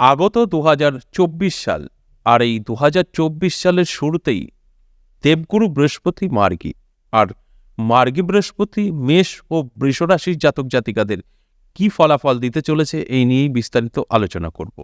আগত দু হাজার চব্বিশ সাল আর এই দু হাজার চব্বিশ সালের শুরুতেই দেবগুরু বৃহস্পতি মার্গী আর মার্গী বৃহস্পতি মেষ ও বৃষরাশির জাতক জাতিকাদের কি ফলাফল দিতে চলেছে এই নিয়েই বিস্তারিত আলোচনা করব।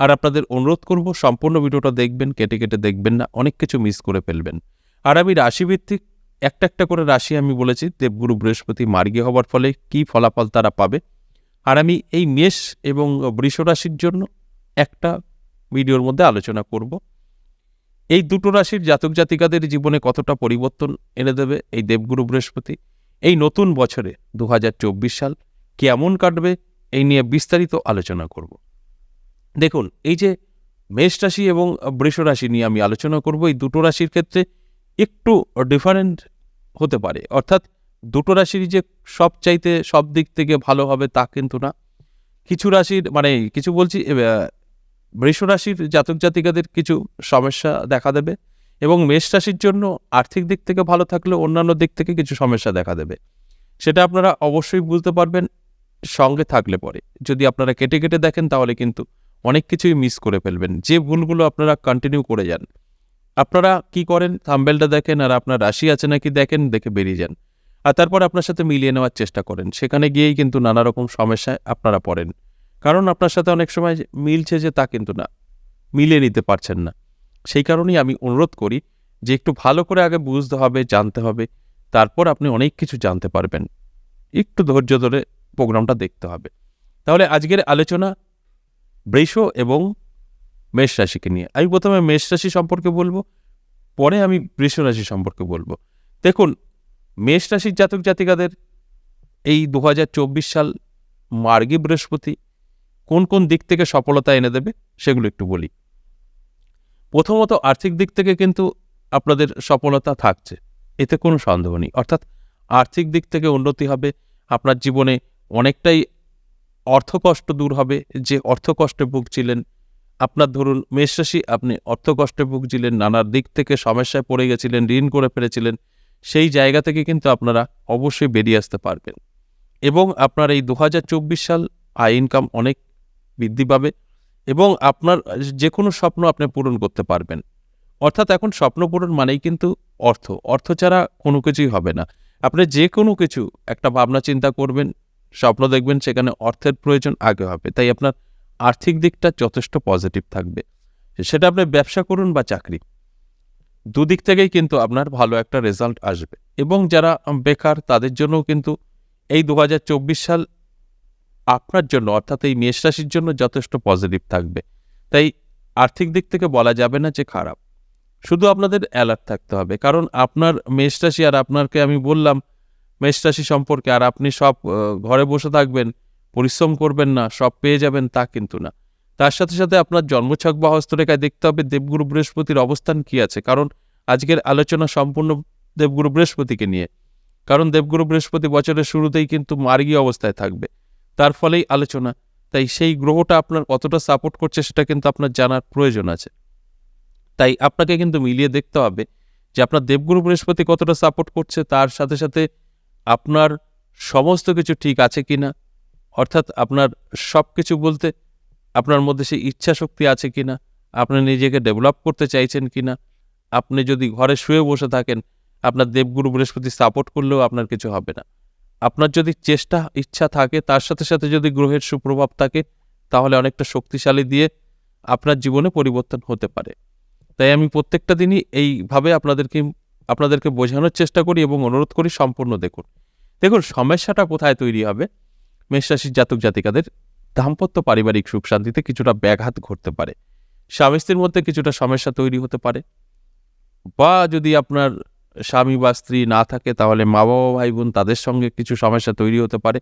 আর আপনাদের অনুরোধ করব, সম্পূর্ণ ভিডিওটা দেখবেন, কেটে কেটে দেখবেন না, অনেক কিছু মিস করে ফেলবেন। আর আমি রাশিভিত্তিক একটা একটা করে রাশি আমি বলেছি, দেবগুরু বৃহস্পতি মার্গী হওয়ার ফলে কি ফলাফল তারা পাবে আর আমি এই মেষ এবং বৃষ রাশির জন্য একটা ভিডিওর মধ্যে আলোচনা করব। এই দুটো রাশির জাতক জাতিকাদের জীবনে কতটা পরিবর্তন এনে দেবে এই দেবগুরু বৃহস্পতি, এই নতুন বছরে দু হাজার চব্বিশ সাল কেমন কাটবে এই নিয়ে বিস্তারিত আলোচনা করব। দেখুন, এই যে মেষ রাশি এবং বৃষ রাশি নিয়ে আমি আলোচনা করব, এই দুটো রাশির ক্ষেত্রে একটু ডিফারেন্ট হতে পারে। অর্থাৎ দুটো রাশির যে সব চাইতে সব দিক থেকে ভালো হবে তা কিন্তু না। কিছু রাশির মানে কিছু বলছি বৃষ রাশির জাতক জাতিকাদের কিছু সমস্যা দেখা দেবে এবং মেষ রাশির জন্য আর্থিক দিক থেকে ভালো থাকলেও অন্যান্য দিক থেকে কিছু সমস্যা দেখা দেবে। সেটা আপনারা অবশ্যই বুঝতে পারবেন, সঙ্গে থাকলে পরে। যদি আপনারা কেটে কেটে দেখেন তাহলে কিন্তু অনেক কিছুই মিস করে ফেলবেন। যে ভুলগুলো আপনারা কন্টিনিউ করে যান। আপনারা কি করেন? থাম্বেলটা দেখেন আর আপনার রাশি আছে নাকি দেখেন, দেখে বেরিয়ে যান। আর তারপর আপনার সাথে মিলিয়ে নেওয়ার চেষ্টা করেন। সেখানে গিয়েই কিন্তু নানা রকম সমস্যায় আপনারা পড়েন। কারণ আপনার সাথে অনেক সময় মিলছে যে তা কিন্তু না, মিলিয়ে নিতে পারছেন না। সেই কারণেই আমি অনুরোধ করি যে একটু ভালো করে আগে বুঝতে হবে, জানতে হবে, তারপর আপনি অনেক কিছু জানতে পারবেন। একটু ধৈর্য ধরে প্রোগ্রামটা দেখতে হবে। তাহলে আজকের আলোচনা বৃষ এবং মেষ রাশিকে নিয়ে। আমি প্রথমে মেষ রাশি সম্পর্কে বলব, পরে আমি বৃষ রাশি সম্পর্কে বলব। দেখুন মেষ রাশির জাতক জাতিকাদের এই দু হাজার চব্বিশ সাল মার্গী বৃহস্পতি কোন কোন দিক থেকে সফলতা এনে দেবে সেগুলো একটু বলি। প্রথমত আর্থিক দিক থেকে কিন্তু আপনাদের সফলতা থাকছে, এতে কোনো সন্দেহ নেই। অর্থাৎ আর্থিক দিক থেকে উন্নতি হবে, আপনার জীবনে অনেকটাই অর্থকষ্ট দূর হবে, যে অর্থকষ্টে ভুগছিলেন, আপনার ধরুন মেষরাশি আপনি অর্থকষ্টে ভুগছিলেন নানার দিক থেকে সমস্যায় পড়ে গেছিলেন, ঋণ করে ফেলেছিলেন সেই জায়গা থেকে কিন্তু আপনারা অবশ্যই বেরিয়ে আসতে পারবেন। এবং আপনার এই দু হাজার চব্বিশ সাল আয় ইনকাম অনেক বৃদ্ধি পাবে এবং আপনার যে কোনো স্বপ্ন আপনি পূরণ করতে পারবেন। অর্থাৎ এখন স্বপ্ন পূরণ মানেই কিন্তু অর্থ। অর্থ ছাড়া কোনো কিছুই হবে না। আপনি যে কোনো কিছু একটা ভাবনা চিন্তা করবেন, স্বপ্ন দেখবেন, সেখানে অর্থের প্রয়োজন আগে হবে। তাই আপনার আর্থিক দিকটা যথেষ্ট পজিটিভ থাকবে। সেটা আপনি ব্যবসা করুন বা চাকরি। দুদিক থেকেই কিন্তু আপনার ভালো একটা রেজাল্ট আসবে। এবং যারা বেকার, তাদের জন্যও কিন্তু এই দু হাজার চব্বিশ সাল আপনার জন্য, অর্থাৎ এই মেষ রাশির জন্য যথেষ্ট পজিটিভ থাকবে। তাই আর্থিক দিক থেকে বলা যাবে না যে খারাপ। শুধু আপনাদের অ্যালার্ট থাকতে হবে। কারণ আপনার মেষ রাশি, আর আপনাকে আমি বললাম, মেষ রাশি সম্পর্কে, আর আপনি সব ঘরে বসে থাকবেন, পরিশ্রম করবেন না, সব পেয়ে যাবেন তা কিন্তু না। তার সাথে সাথে আপনার জন্মছক বা হস্তরেখায় দেখতে হবে দেবগুরু বৃহস্পতির অবস্থান কি আছে। কারণ আজকের আলোচনা সম্পূর্ণ দেবগুরু বৃহস্পতিকে নিয়ে। কারণ দেবগুরু বৃহস্পতি বছরের শুরুতেই কিন্তু মার্গী অবস্থায় থাকবে। তার ফলেই আলোচনা। তাই সেই গ্রহটা আপনার কতটা সাপোর্ট করছে সেটা কিন্তু আপনার জানার প্রয়োজন আছে। তাই আপনাকে কিন্তু মিলিয়ে দেখতে হবে যে আপনার দেবগুরু বৃহস্পতি কতটা সাপোর্ট করছে, তার সাথে সাথে আপনার সমস্ত কিছু ঠিক আছে কি না অর্থাৎ আপনার সব কিছু বলতে আপনার মধ্যে সেই ইচ্ছা শক্তি আছে কি না আপনি নিজেকে ডেভেলপ করতে চাইছেন কি না আপনি যদি ঘরে শুয়ে বসে থাকেন, আপনার দেবগুরু বৃহস্পতি সাপোর্ট করলেও আপনার কিছু হবে না। আপনার যদি চেষ্টা, ইচ্ছা থাকে, তার সাথে সাথে যদি গ্রহের সুপ্রভাব থাকে, তাহলে অনেকটা শক্তিশালী দিয়ে আপনার জীবনে পরিবর্তন হতে পারে। তাই আমি প্রত্যেকটা দিনই এইভাবে আপনাদেরকে আপনাদেরকে বোঝানোর চেষ্টা করি এবং অনুরোধ করি সম্পূর্ণ দেখুন। দেখুন, সমস্যাটা কোথায় তৈরি হবে? মেষরাশির জাতক জাতিকাদের দাম্পত্য পারিবারিক সুখ শান্তিতে কিছুটা ব্যাঘাত ঘটতে পারে। স্বামী স্ত্রীর মধ্যে কিছুটা সমস্যা তৈরি হতে পারে। বা যদি আপনার স্বামী বা স্ত্রী না থাকে, তাহলে মা বাবা ভাই বোন তাদের সঙ্গে কিছু সমস্যা তৈরি হতে পারে।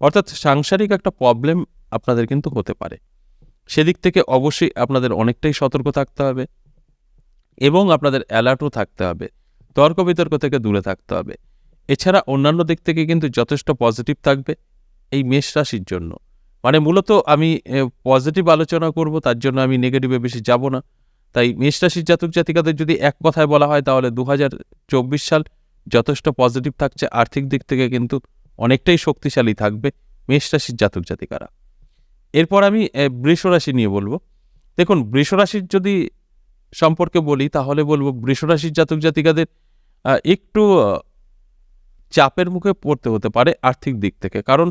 অর্থাৎ সাংসারিক একটা প্রবলেম আপনাদের কিন্তু হতে পারে। সেদিক থেকে অবশ্যই আপনাদের অনেকটাই সতর্ক থাকতে হবে এবং আপনাদের অ্যালার্টও থাকতে হবে। তর্ক বিতর্ক থেকে দূরে থাকতে হবে। এছাড়া অন্যান্য দিক থেকে কিন্তু যথেষ্ট পজিটিভ থাকবে এই মেষ রাশির জন্য। মানে মূলত আমি পজিটিভ আলোচনা করব তার জন্য আমি নেগেটিভে বেশি যাব না। তাই মেষ রাশির জাতক জাতিকাদের যদি এক কথায় বলা হয় তাহলে দু হাজার চব্বিশ সাল যথেষ্ট পজিটিভ থাকছে। আর্থিক দিক থেকে কিন্তু অনেকটাই শক্তিশালী থাকবে মেষ রাশির জাতক জাতিকারা। এরপর আমি এ, বৃষ রাশি নিয়ে বলব। দেখুন বৃষ রাশির যদি সম্পর্কে বলি তাহলে বলব বৃষ রাশির জাতক জাতিকাদের একটু চাপের মুখে পড়তে হতে পারে আর্থিক দিক থেকে। কারণ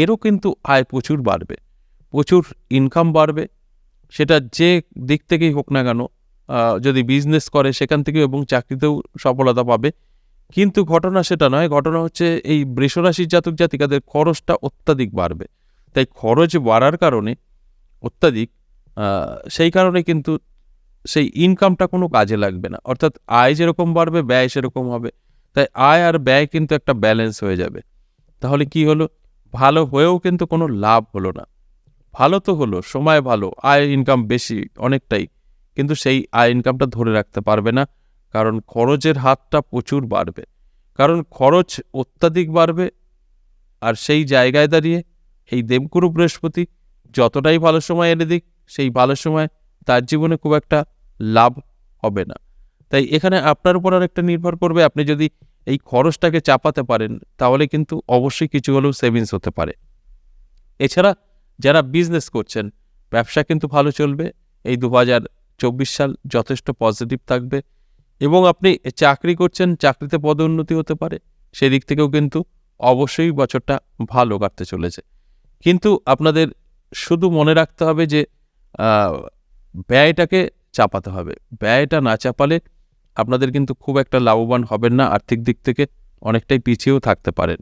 এরও কিন্তু আয় প্রচুর বাড়বে। প্রচুর ইনকাম বাড়বে। সেটা যে দিক থেকেই হোক না কেন যদি বিজনেস করে সেখান থেকেও এবং চাকরিতেও সফলতা পাবে। কিন্তু ঘটনা সেটা নয়, ঘটনা হচ্ছে এই বৃষরাশির জাতক জাতিকাদের খরচটা অত্যাধিক বাড়বে। তাই খরচ বাড়ার কারণে অত্যাধিক সেই কারণে কিন্তু সেই ইনকামটা কোনো কাজে লাগবে না। অর্থাৎ আয় যেরকম বাড়বে, ব্যয় সেরকম হবে। তাই আয় আর ব্যয় কিন্তু একটা ব্যালেন্স হয়ে যাবে। তাহলে কি হলো? ভালো হয়েও কিন্তু কোনো লাভ হলো না। ভালো তো হলো, সময় ভালো আয় ইনকাম বেশি অনেকটাই, কিন্তু সেই আয় ইনকামটা ধরে রাখতে পারবে না, কারণ খরচের হাতটা প্রচুর বাড়বে। কারণ খরচ অত্যাধিক বাড়বে, আর সেই জায়গায় দাঁড়িয়ে এই দেবগুরু বৃহস্পতি যতটাই ভালো সময় এনে দিক, সেই ভালো সময় তার জীবনে খুব একটা লাভ হবে না। তাই এখানে আপনার উপর অনেকটা নির্ভর করবে, আপনি যদি এই খরচটাকে চাপাতে পারেন, তাহলে কিন্তু অবশ্যই কিছু হলেও সেভিংস হতে পারে। এছাড়া যারা বিজনেস করছেন, ব্যবসা কিন্তু ভালো চলবে। এই দু হাজার চব্বিশ সাল যথেষ্ট পজিটিভ থাকবে এবং আপনি চাকরি করছেন, চাকরিতে পদোন্নতি হতে পারে। সেদিক থেকেও কিন্তু অবশ্যই বছরটা ভালো কাটতে চলেছে। কিন্তু আপনাদের শুধু মনে রাখতে হবে যে ব্যয়টাকে চাপাতে হবে। ব্যয়টা না চাপালে আপনাদের কিন্তু খুব একটা লাভবান হবেন না আর্থিক দিক থেকে, অনেকটাই পিছিয়েও থাকতে পারেন।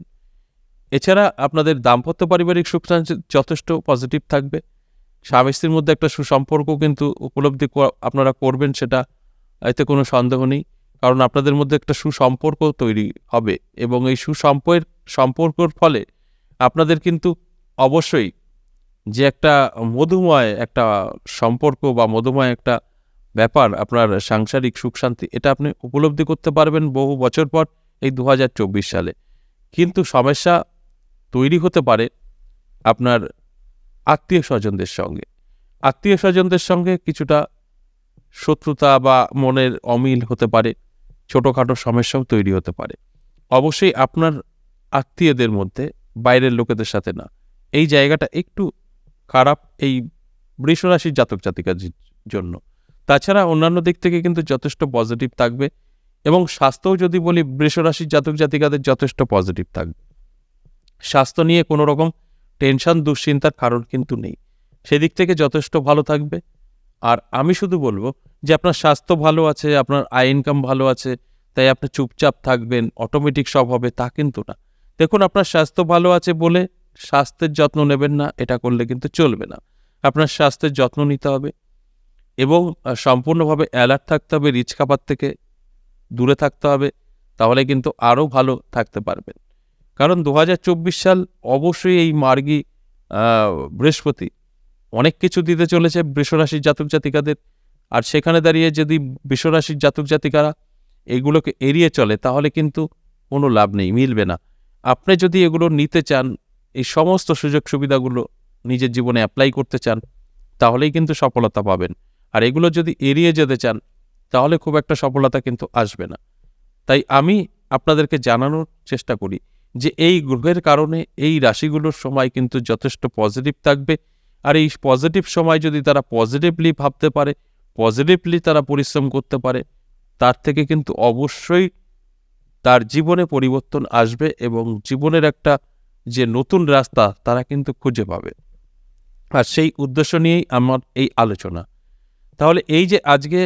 এছাড়া আপনাদের দাম্পত্য পারিবারিক সুখ যথেষ্ট পজিটিভ থাকবে। স্বামী স্ত্রীর মধ্যে একটা সুসম্পর্ক কিন্তু উপলব্ধি আপনারা করবেন সেটা এতে কোনো সন্দেহ নেই, কারণ আপনাদের মধ্যে একটা সুসম্পর্ক তৈরি হবে এবং এই সুসম্পর্কের, সম্পর্কর ফলে আপনাদের কিন্তু অবশ্যই যে একটা মধুময় একটা সম্পর্ক বা মধুময় একটা ব্যাপার, আপনার সাংসারিক সুখ শান্তি এটা আপনি উপলব্ধি করতে পারবেন বহু বছর পর এই দু হাজার চব্বিশ সালে। কিন্তু সমস্যা তৈরি হতে পারে আপনার আত্মীয় স্বজনদের সঙ্গে। আত্মীয় স্বজনদের সঙ্গে কিছুটা শত্রুতা বা মনের অমিল হতে পারে, ছোটোখাটো সমস্যাও তৈরি হতে পারে। অবশ্যই আপনার আত্মীয়দের মধ্যে, বাইরের লোকেদের সাথে না। এই জায়গাটা একটু খারাপ এই বৃষরাশির জাতক জাতিকার জন্য। তাছাড়া অন্যান্য দিক থেকে কিন্তু যথেষ্ট পজিটিভ থাকবে এবং স্বাস্থ্যও যদি বলি বৃষরাশির জাতক জাতিকাদের যথেষ্ট পজিটিভ থাকবে। স্বাস্থ্য নিয়ে কোনো রকম টেনশন দুশ্চিন্তার কারণ কিন্তু নেই। সেদিক থেকে যথেষ্ট ভালো থাকবে। আর আমি শুধু বলব যে আপনার স্বাস্থ্য ভালো আছে, আপনার আয় ইনকাম ভালো আছে, তাই আপনি চুপচাপ থাকবেন অটোমেটিক সব হবে, তা কিন্তু না। দেখুন, আপনার স্বাস্থ্য ভালো আছে বলে স্বাস্থ্যের যত্ন নেবেন না, এটা করলে কিন্তু চলবে না। আপনার স্বাস্থ্যের যত্ন নিতে হবে। এবং সম্পূর্ণভাবে অ্যালার্ট থাকতে হবে রিচ খাবার থেকে দূরে থাকতে হবে, তাহলে কিন্তু আরও ভালো থাকতে পারবেন। কারণ দু হাজার চব্বিশ সাল অবশ্যই এই মার্গী বৃহস্পতি অনেক কিছু দিতে চলেছে বৃষরাশির জাতক জাতিকাদের। আর সেখানে দাঁড়িয়ে যদি বৃষরাশির জাতক জাতিকারা এগুলোকে এড়িয়ে চলে, তাহলে কিন্তু কোনো লাভ নেই, মিলবে না। আপনি যদি এগুলো নিতে চান, এই সমস্ত সুযোগ সুবিধাগুলো নিজের জীবনে অ্যাপ্লাই করতে চান, তাহলেই কিন্তু সফলতা পাবেন। আর এগুলো যদি এড়িয়ে যেতে চান, তাহলে খুব একটা সফলতা কিন্তু আসবে না। তাই আমি আপনাদেরকে জানানোর চেষ্টা করি যে এই গ্রহের কারণে এই রাশিগুলোর সময় কিন্তু যথেষ্ট পজিটিভ থাকবে। আর এই পজিটিভ সময় যদি তারা পজিটিভলি ভাবতে পারে পজিটিভলি তারা পরিশ্রম করতে পারে, তার থেকে কিন্তু অবশ্যই তার জীবনে পরিবর্তন আসবে এবং জীবনের একটা যে নতুন রাস্তা তারা কিন্তু খুঁজে পাবে। আর সেই উদ্দেশ্য নিয়েই আমার এই আলোচনা। তাহলে এই যে আজকে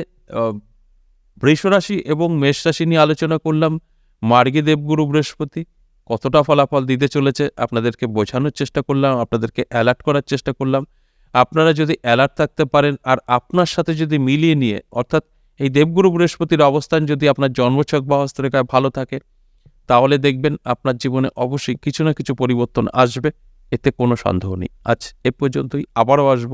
বৃষরাশি এবং মেষ রাশি নিয়ে আলোচনা করলাম, মার্গী দেবগুরু বৃহস্পতি, কতটা ফলাফল দিতে চলেছে আপনাদেরকে বোঝানোর চেষ্টা করলাম, আপনাদেরকে অ্যালার্ট করার চেষ্টা করলাম। আপনারা যদি অ্যালার্ট থাকতে পারেন আর আপনার সাথে যদি মিলিয়ে নিয়ে, অর্থাৎ এই দেবগুরু বৃহস্পতির অবস্থান যদি আপনার জন্মছক বা হস্তরেখায় ভালো থাকে, তাহলে দেখবেন আপনার জীবনে অবশ্যই কিছু না কিছু পরিবর্তন আসবে, এতে কোনো সন্দেহ নেই। আজ এ পর্যন্তই, আবারও আসব।